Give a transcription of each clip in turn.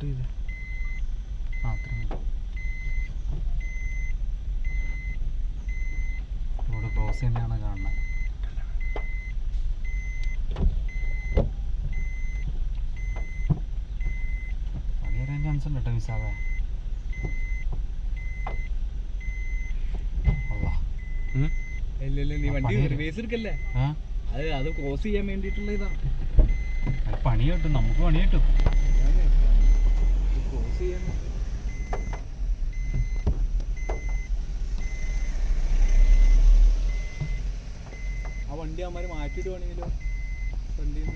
Shoot ചെയ്ത് ആ അത്ര റോഡ് ക്രോസ് തന്നെയാണ് കാണുന്നത്. പണി വരാൻ ചാൻസ് ഉണ്ട് കേട്ടോ മിസ്സാവേ അത് അത് ക്രോസ് ചെയ്യാൻ വേണ്ടിയിട്ടുള്ള ഇതാ അത് പണി കിട്ടും നമുക്ക് പണി കിട്ടും. ചെയ്യാൻ ആ വണ്ടി അമ്മമാര് മാറ്റിയിടുവാണെങ്കിലോ വണ്ടിയിൽ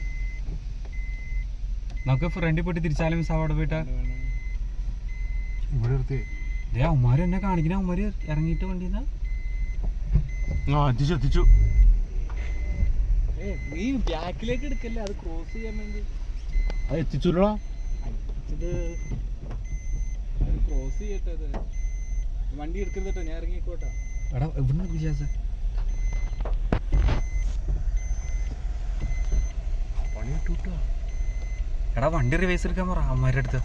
നമുക്ക് ഫ്രണ്ടിൽ പോയിട്ട് തിരിച്ചാലും മിസ് അവിടെ പോയിട്ട്? ഇവിടെ നിർത്തി. ദേ അവന്മാര് എന്നെ കാണിക്കണ. അവന്മാര് ഇറങ്ങിയിട്ട് വണ്ടിന്ന് ആ എത്തിച്ചു എത്തിച്ചു. നീ ബാക്കിലേക്ക് എടുക്കല്ലേ? അത് ക്രോസ് ചെയ്യാൻ വേണ്ടി. അത് എത്തിച്ചുല്ലോ അത് ക്രോസ് ചെയ്യട്ടെ വണ്ടി എടുക്കരുത് ഞാൻ ഇറങ്ങിക്കോട്ടെ. എടാ എവിടെ വിശ്വാസം പണി കിട്ടൂട്ടോ എടാ വണ്ടി റിവേഴ്സ് എടുക്കാൻ പറ അമ്മമാരുടെ അടുത്ത്.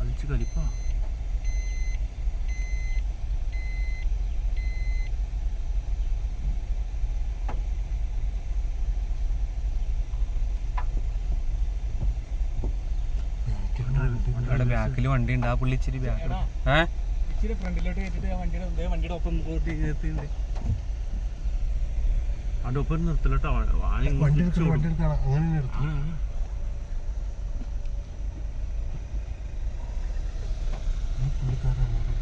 അടിച്ച് കലിപ്പാ അവിടെ ബാക്കിൽ വണ്ടി ഉണ്ട്. ആ പുള്ളി ഇച്ചിരി ബാക്കിൽ. ഏ? ഇച്ചിരി ഫ്രണ്ടിലോട്ട് കയറ്റിട്ട് വണ്ടിയുടെ ദേ വണ്ടിയുടെ ഒപ്പം കൂട്ടി നിർത്തിയിട്ടുണ്ട് അവിടെ ഒപ്പം നിർത്തില്ലട്ടോ വണ്ടി വണ്ടി എടുക്കണം അങ്ങനെ നിർത്തി. പുള്ളിക്കാരൻ അങ്ങോട്ട്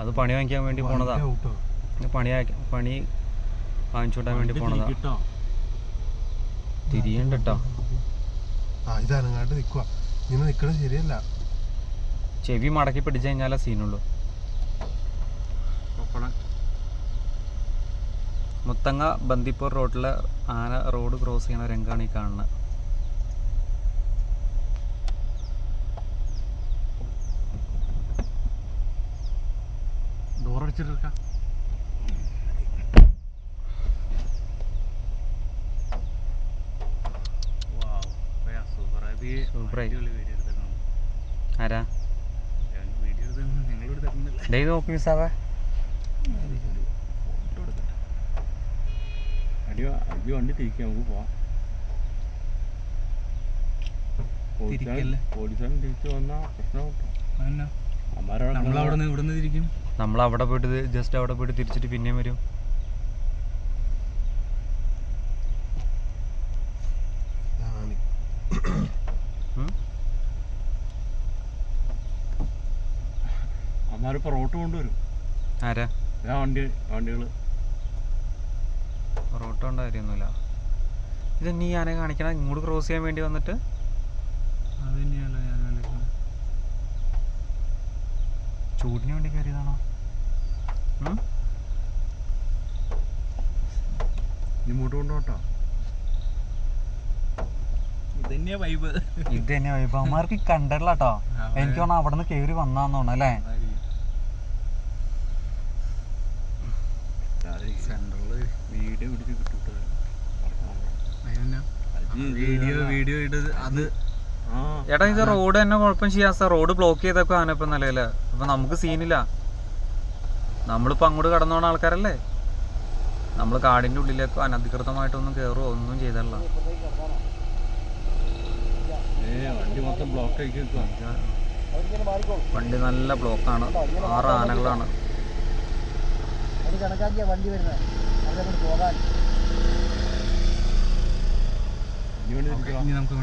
അത് പണി വാങ്ങിക്കാൻ വേണ്ടി പോണതാ. പണി പണി വാങ്ങിച്ചോട്ടാൻ വേണ്ടി പോണതാ. കിട്ടോ തിരിയണ്ട കേട്ടോ ആ ഇത് അനങ്ങാണ്ട് നിക്കുക ഇങ്ങനെ നിക്കണത് ശരിയല്ല. ചെവി മടക്കി പിടിച്ചു കഴിഞ്ഞാലേ സീനുള്ളൂ. മുത്തങ്ങ ബന്ദിപ്പൂർ റോഡിലെ ആന റോഡ് ക്രോസ് ചെയ്യണ രംഗമാണ് ഈ കാണുന്നത് ഡോർ സൂപ്പറായി. ആരാ? ഡേ നോക്കി അടി വണ്ടി തിരിക്കാം നമുക്ക് പോവാം. നമ്മൾ അവിടെ പോയിട്ട് ജസ്റ്റ് അവിടെ പോയിട്ട് തിരിച്ചിട്ട് പിന്നെയും വരും ഞാൻ ഉം? അമ്മാരിപ്പോ റോട്ട് കൊണ്ടുവരും. ആരാ? ആ വണ്ടി വണ്ടികൾ. റോട്ട് കൊണ്ട കാര്യമൊന്നുമില്ല. ഇത് നീ ആനെ കാണിക്കണം? ഇങ്ങോട്ട് ക്രോസ് ചെയ്യാൻ വേണ്ടി വന്നിട്ട്? അത് തന്നെയല്ല ഞാൻ. ചൂടിന് വേണ്ടി കയറിയതാണോ? ഇങ്ങോട്ട് കൊണ്ടുപോട്ടോ. ഇതന്നെ വൈബ് ഇത് വൈബ് വൈബന്മാർക്ക് കണ്ടല്ലോ കേട്ടോ എനിക്ക് തോന്നുന്നു അവിടെ നിന്ന് കയറി വന്നാന്ന് വീഡിയോ പിടിച്ച് കിട്ടൂട്ടോ? വീഡിയോ വീഡിയോ ഇട്ടത് അത് എടാ ഇത് റോഡ് തന്നെ കുഴപ്പം ചെയ്യാത്ത റോഡ് ബ്ലോക്ക് ചെയ്തൊക്കെ ആനപ്പം നിലയിൽ. അപ്പൊ നമുക്ക് സീനില്ല. നമ്മളിപ്പോ അങ്ങോട്ട് കടന്നു പോണ ആൾക്കാരല്ലേ? നമ്മൾ കാടിന്റെ ഉള്ളിലേക്ക് അനധികൃതമായിട്ടൊന്നും കേറുവോ? ഒന്നും ചെയ്തല്ല. വണ്ടി നല്ല ബ്ലോക്കാണ് ആറ് ആനകളാണ്. ഇനി വണ്ടി വരുന്നത് അവിടെ കൊണ്ട് നമുക്ക്